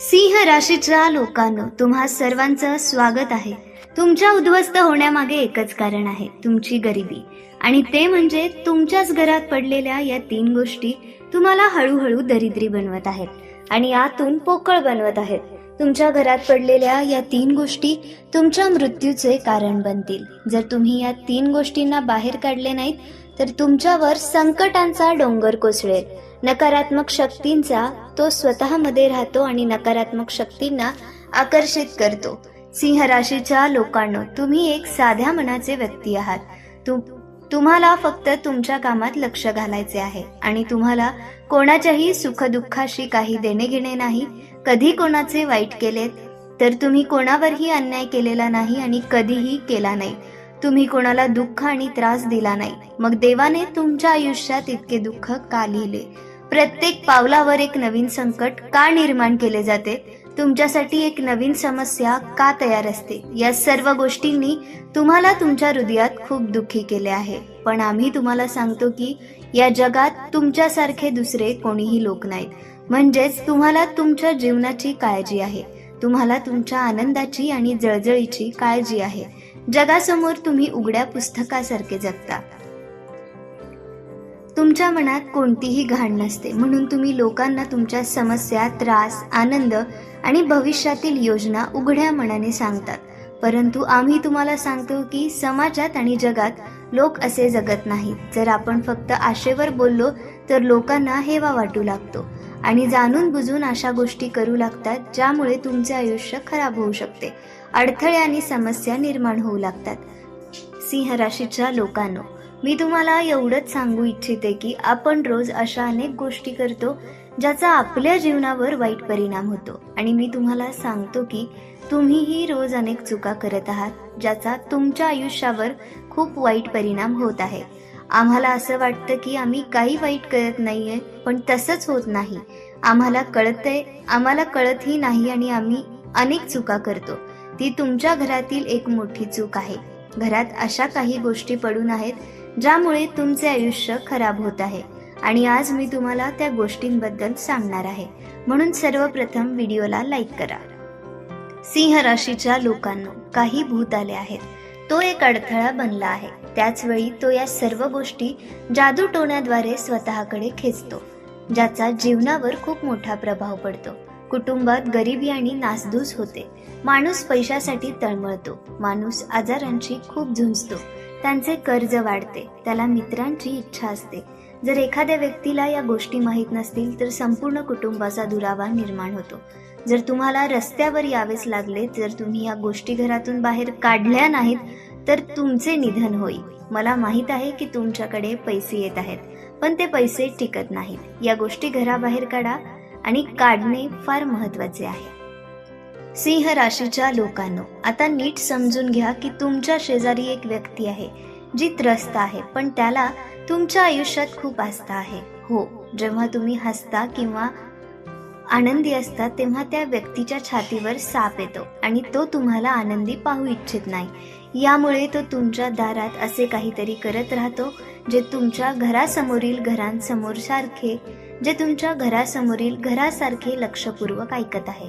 सिंह राशीच्या लोकांनो तुम्हा सर्वांचं स्वागत आहे. तुमच्या उद्ध्वस्त होण्यामागे एकच कारण आहे तुमची गरिबी. आणि ते म्हणजे तुमच्याच घरात पडलेल्या या तीन गोष्टी तुम्हाला हळूहळू दरिद्री बनवत आहेत. आणि यातून पोकळ बनवत आहेत. तुमच्या घरात पडलेल्या या तीन गोष्टी तुमच्या मृत्यूचे कारण बनतील. जर तुम्ही या तीन गोष्टींना बाहेर काढले नाहीत तर तुमच्यावर संकटांचा डोंगर कोसळेल. नकारात्मक शक्तींचा तो स्वतःमध्ये राहतो आणि नकारात्मक शक्तींना आकर्षित करतो. सिंह राशीच्या लोकांनो तुम्ही एक साध्या मनाचे व्यक्ती आहात. तुम तुम्हाला फक्त तुमच्या कामात लक्ष घालायचे आहे आणि तुम्हाला कोणाच्याही सुखदुःखाशी काही देणे घेणे नाही कधी कोणाचे वाईट केलेत तर तुम्ही कोणावरही अन्याय केलेला नाही आणि कधीही केला नाही. तुम्ही कोणाला दुःख आणि त्रास दिला नाही. मग देवाने तुमच्या आयुष्यात इतके दुःख का लिहिले? प्रत्येक पावलावर एक नवीन संकट का निर्माण केले जाते? तुमच्यासाठी एक नवीन समस्या का तयार असते? या सर्व गोष्टींनी तुम्हाला तुमच्या हृदयात खूप दुःखी केले आहे. पण आम्ही तुम्हाला सांगतो की या जगात तुमच्यासारखे दुसरे कोणीही लोक नाहीत. म्हणजेच तुम्हाला तुमच्या जीवनाची काळजी आहे. तुम्हाला तुमच्या आनंदाची आणि जळजळीची काळजी आहे. जगासमोर तुम्ही उघड्या पुस्तकासारखे जगता. तुमच्या मनात कोणतीही घाण नसते. म्हणून तुम्ही लोकांना तुमच्या समस्या त्रास आनंद आणि भविष्यातील योजना उघड्या मनाने सांगतात. परंतु आम्ही तुम्हाला सांगतो की समाजात आणि जगात लोक असे जगत नाहीत. जर आपण फक्त आशेवर बोललो तर लोकांना हेवा वाटू लागतो आणि जाणून बुजून अशा गोष्टी करू लागतात ज्यामुळे तुमचे आयुष्य खराब होऊ शकते. अडथळे आणि समस्या निर्माण होऊ लागतात. सिंह राशीच्या लोकांनो मी तुम्हाला एवढंच सांगू इच्छिते की आपण रोज अशा अनेक गोष्टी करतो ज्याचा आपल्या जीवनावर वाईट परिणाम होतो. आणि मी तुम्हाला सांगतो की तुम्हीही रोज अनेक चुका करत आहात ज्याचा तुमच्या आयुष्यावर खूप वाईट परिणाम होत आहे. आम्हाला असं वाटतं की आम्ही काही वाईट करत नाहीये पण तसंच होत नाही. आम्हाला कळतंय आम्हाला कळतही नाही आणि आम्ही अनेक चुका करतो. ती तुमच्या घरातील एक मोठी चूक आहे. घरात अशा काही गोष्टी पडून आहेत ज्यामुळे तुमचे आयुष्य खराब होत आहे. आणि आज मी तुम्हाला त्या गोष्टींबद्दल सांगणार आहे. म्हणून सर्वप्रथम व्हिडिओला लाईक करा. सिंह राशीच्या लोकांना काही भूत आले आहेत. तो एक अडथळा बनला आहे. त्याचवेळी तो या सर्व गोष्टी जादू टोण्याद्वारे स्वतःकडे खेचतो ज्याचा जीवनावर खूप मोठा प्रभाव पडतो. कुटुंबात गरिबी आणि नासधूस होते. माणूस पैशासाठी तळमळतो. माणूस आजारांशी खूप झुंजतो. त्यांचे कर्ज वाढते. त्याला मित्रांची इच्छा असते. जर एखाद्या व्यक्तीला या गोष्टी माहीत नसतील तर संपूर्ण कुटुंबाचा दुरावा निर्माण होतो. जर तुम्हाला रस्त्यावर यावेच लागले जर तुम्ही या गोष्टी घरातून बाहेर काढल्या नाहीत तर तुमचे निधन होईल. मला माहीत आहे की तुमच्याकडे पैसे येत आहेत पण ते पैसे टिकत नाहीत. या गोष्टी घराबाहेर काढा आणि काढणे फार महत्त्वाचे आहे. सिंह राशीच्या लोकांनो आता नीट समजून घ्या की तुमच्या शेजारी एक व्यक्ती आहे जी त्रस्त आहे पण त्याला तुमच्या आयुष्यात खूप आस्था आहे. हो जेव्हा तुम्ही हसता किंवा आनंदी असता तेव्हा त्या व्यक्तीच्या छातीवर साप येतो आणि तो तुम्हाला आनंदी पाहू इच्छित नाही. यामुळे तो तुमच्या दारात असे काहीतरी करत राहतो जे तुमच्या घरासमोरील घरांसमोर सारखे जे तुमच्या घरासमोरील घरासारखे लक्षपूर्वक ऐकत आहे.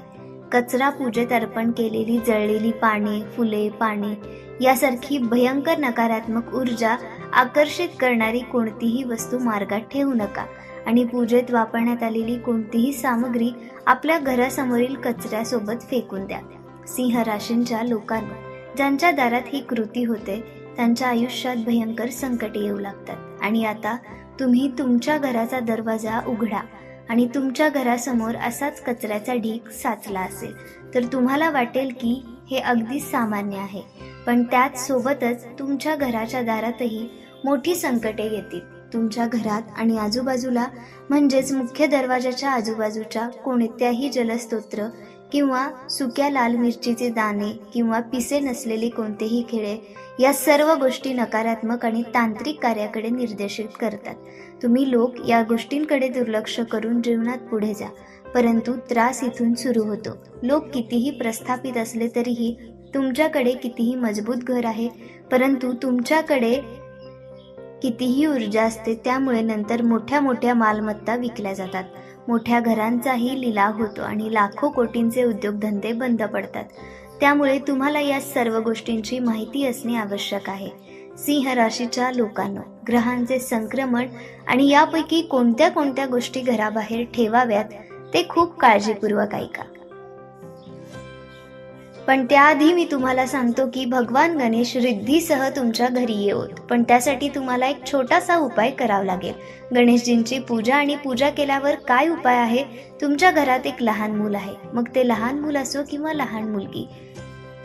कचरा पूजेत अर्पण केलेली जळलेली पाने फुले पाने यासारखी भयंकर नकारात्मक ऊर्जा आकर्षित करणारी कोणतीही वस्तू मार्गात ठेवू नका आणि पूजेत वापरण्यात आलेली कोणतीही सामग्री आपल्या घरासमोरील कचऱ्यासोबत फेकून द्या. सिंह राशींच्या लोकांना ज्यांच्या दारात ही कृती होते त्यांच्या आयुष्यात भयंकर संकट येऊ लागतात. आणि आता तुम्ही तुमच्या घराचा दरवाजा उघडा आणि तुमच्या घरासमोर असाच कचऱ्याचा ढीग साचला असेल तर तुम्हाला वाटेल की हे अगदी सामान्य आहे. पण त्याच सोबतच तुमच्या घराच्या दारातही मोठी संकटे येतील. तुमच्या घरात आणि आजूबाजूला म्हणजेच मुख्य दरवाजाच्या आजूबाजूच्या कोणत्याही जलस्तोत्र किंवा सुक्या लाल मिरचीचे दाणे किंवा पिसे नसलेले कोणतेही खेळे या सर्व गोष्टी नकारात्मक आणि तांत्रिक कार्याकडे निर्देशित करतात. तुम्ही लोक या गोष्टींकडे दुर्लक्ष करून जीवनात पुढे जा परंतु त्रास इथून सुरू होतो. लोक कितीही प्रस्थापित असले तरीही तुमच्याकडे कितीही मजबूत घर आहे परंतु तुमच्याकडे कितीही ऊर्जा असते त्यामुळे नंतर मोठ्या मोठ्या मालमत्ता विकल्या जातात. मोठ्या घरांचाही लिलाव होतो आणि लाखो कोटींचे उद्योगधंदे बंद पडतात. त्यामुळे तुम्हाला या सर्व गोष्टींची माहिती असणे आवश्यक आहे. सिंह राशीच्या लोकांनो ग्रहांचे संक्रमण आणि यापैकी कोणत्या कोणत्या गोष्टी घराबाहेर ठेवाव्यात ते खूप काळजीपूर्वक ऐका. पण त्याआधी मी तुम्हाला सांगतो की भगवान गणेश रिद्धीसह तुमच्या घरी येऊत पण त्यासाठी तुम्हाला एक छोटासा उपाय करावा लागेल. गणेशजींची पूजा आणि पूजा केल्यावर काय उपाय आहे? तुमच्या घरात एक लहान मूल आहे. मग ते लहान मूल असो किंवा लहान मुलगी.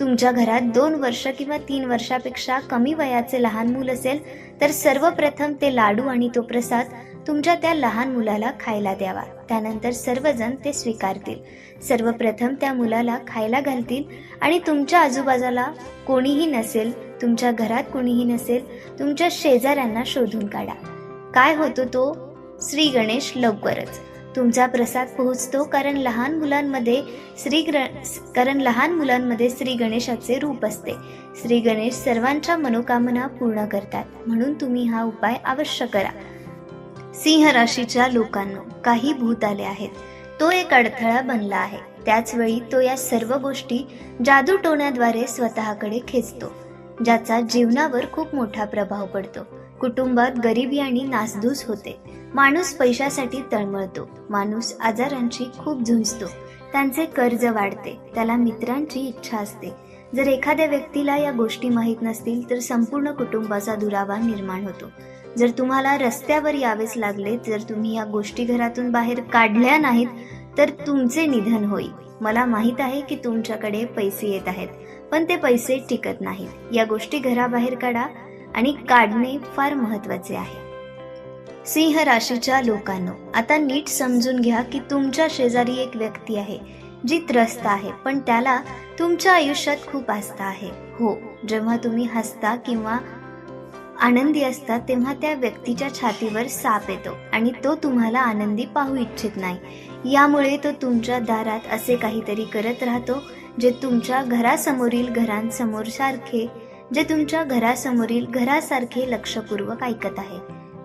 तुमच्या घरात दोन वर्ष किंवा तीन वर्षापेक्षा कमी वयाचे लहान मूल असेल तर सर्वप्रथम ते लाडू आणि तो प्रसाद तुमच्या त्या लहान मुलाला खायला द्यावा. त्यानंतर सर्वजण ते स्वीकारतील. सर्वप्रथम त्या मुलाला खायला घालतील आणि तुमच्या आजूबाजूला कोणीही नसेल तुमच्या घरात कोणीही नसेल तुमच्या शेजाऱ्यांना शोधून काढा. काय होतो तो? श्री गणेश लवकरच. तुमचा प्रसाद पोहोचतो कारण लहान मुलांमध्ये श्री ग्र कारण लहान मुलांमध्ये श्री गणेशाचे रूप असते. श्री गणेश सर्वांच्या मनोकामना पूर्ण करतात. म्हणून तुम्ही हा उपाय अवश्य करा. सिंह राशीच्या लोकांनो काही भूत आले आहेत. तो एक अडथळा बनला आहे. त्याच वेळी तो या सर्व गोष्टी जादू टोण्याद्वारे स्वतःकडे खेचतो ज्याचा जीवनावर खूप मोठा प्रभाव पडतो. कुटुंबात गरिबी आणि नासधूस होते. माणूस पैशासाठी तळमळतो. माणूस आजारांची खूप झुंजतो. त्यांचे कर्ज वाढते. त्याला मित्रांची इच्छा असते. जर एखाद्या व्यक्तीला या गोष्टी माहीत नसतील तर संपूर्ण कुटुंबाचा दुरावा निर्माण होतो. जर तुम्हाला रस्त्यावर यावेच लागले जर तुम्ही या गोष्टी घरातून बाहेर काढल्या नाहीत तर तुमचे निधन होईल. मला माहीत आहे की तुमच्याकडे पैसे येत आहेत पण ते पैसे टिकत नाहीत. या गोष्टी घराबाहेर काढा आणि काढणे फार महत्त्वाचे आहे. सिंह राशीच्या लोकांनो आता नीट समजून घ्या की तुमच्या शेजारी एक व्यक्ती आहे जी त्रस्त आहे पण त्याला तुमच्या आयुष्यात खूप आस्था आहे. हो जेव्हा तुम्ही हसता किंवा आनंदी असता तेव्हा त्या व्यक्तीच्या छातीवर साप येतो आणि तो तुम्हाला आनंदी पाहू इच्छित नाही. यामुळे तो तुमच्या दारात असे काहीतरी करत राहतो जे तुमच्या घरासमोरील घरांसमोर सारखे जे तुमच्या घरासमोरील घरासारखे लक्षपूर्वक ऐकत आहे.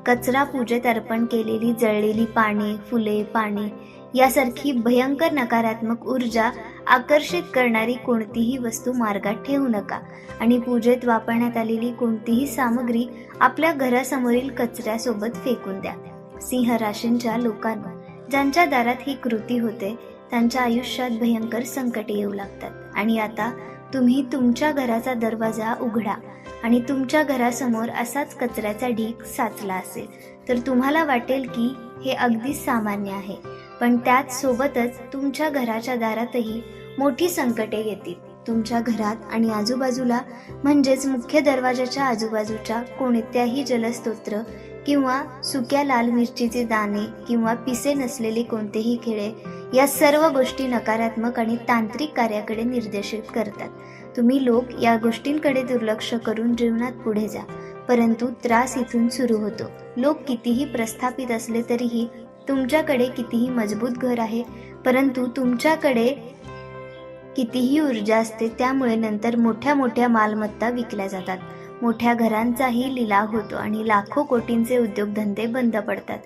कचरा पूजेत अर्पण केलेली जळलेली पाने फुले पाने यासारखी भयंकर नकारात्मक ऊर्जा आकर्षित करणारी कोणतीही वस्तू मार्गात ठेवू नका. आणि पूजेत वापरण्यात आलेली कोणतीही सामग्री आपल्या घरासमोरील कचऱ्यासोबत फेकून द्या. सिंह राशींच्या लोकांना ज्यांच्या दारात ही कृती होते त्यांच्या आयुष्यात भयंकर संकटे येऊ लागतात. आणि आता तुम्ही तुमच्या घराचा दरवाजा उघडा आणि तुमच्या घरासमोर असाच कचऱ्याचा ढीक साचला असेल तर तुम्हाला वाटेल की हे अगदी सामान्य आहे. पण त्याच सोबतच तुमच्या घराच्या दारातही मोठी संकटे येतील. तुमच्या घरात आणि आजूबाजूला म्हणजेच मुख्य दरवाजाच्या आजूबाजूच्या कोणत्याही जलस्तोत्र किंवा सुक्या लाल मिरचीचे दाणे किंवा पिसे नसलेले कोणतेही खिळे या सर्व गोष्टी नकारात्मक आणि तांत्रिक कार्याकडे निर्देशित करतात. तुम्ही लोक या गोष्टींकडे दुर्लक्ष करून जीवनात पुढे जा परंतु त्रास इथून सुरू होतो. लोक कितीही प्रस्थापित असले तरीही तुमच्याकडे कितीही मजबूत घर आहे परंतु तुमच्याकडे कितीही ऊर्जा असते त्यामुळे नंतर मोठ्या मोठ्या मालमत्ता विकल्या जातात. मोठ्या घरांचाही लिलाव होतो आणि लाखो कोटींचे उद्योगधंदे बंद पडतात.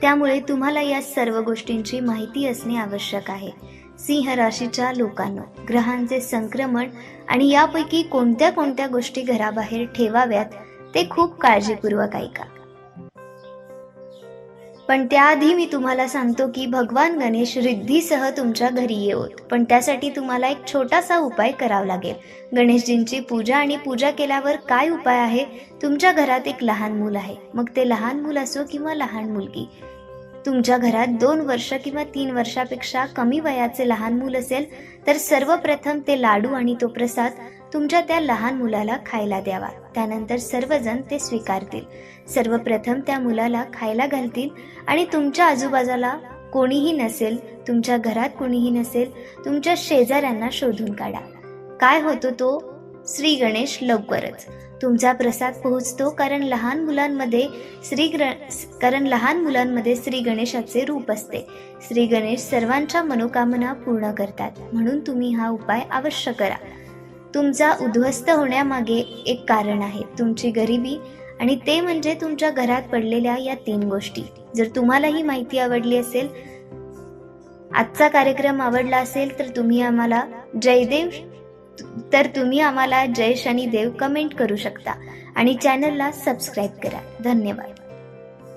त्यामुळे तुम्हाला या सर्व गोष्टींची माहिती असणे आवश्यक आहे. सिंह राशीच्या लोकांनो ग्रहांचे संक्रमण आणि यापैकी कोणत्या कोणत्या गोष्टी घराबाहेर ठेवाव्यात ते खूप काळजीपूर्वक ऐका. पण त्याआधी मी तुम्हाला सांगतो की भगवान गणेश रिद्धीसह तुमच्या घरी येऊत पण त्यासाठी तुम्हाला एक छोटासा उपाय करावा लागेल. गणेशजींची पूजा आणि पूजा केल्यावर काय उपाय आहे? तुमच्या घरात एक लहान मूल आहे. मग ते लहान मूल असो किंवा लहान मुलगी. तुमच्या घरात दोन वर्ष किंवा तीन वर्षापेक्षा कमी वयाचे लहान मूल असेल तर सर्वप्रथम ते लाडू आणि तो प्रसाद तुमच्या त्या लहान मुलाला खायला द्यावा. त्यानंतर सर्वजण ते स्वीकारतील. सर्वप्रथम त्या मुलाला खायला घालतील आणि तुमच्या आजूबाजूला कोणीही नसेल तुमच्या घरात कोणीही नसेल तुमच्या शेजाऱ्यांना शोधून काढा. काय होतो तो? श्री गणेश लवकरच. तुमचा प्रसाद पोहोचतो कारण लहान मुलांमध्ये श्री ग्र कारण लहान मुलांमध्ये श्री गणेशाचे रूप असते. श्री गणेश सर्वांच्या मनोकामना पूर्ण करतात. म्हणून तुम्ही हा उपाय अवश्य करा. तुमचा उद्ध्वस्त होण्यामागे एक कारण आहे. तुमची गरिबी आणि ते म्हणजे तुमच्या घरात पडलेल्या या तीन गोष्टी. जर तुम्हाला ही माहिती आवडली असेल आजचा कार्यक्रम आवडला असेल तर तुम्ही आम्हाला जयदेव तर तुम्ही आम्हाला जय शनिदेव कमेंट करू शकता. आणि चॅनलला सबस्क्राईब करा. धन्यवाद.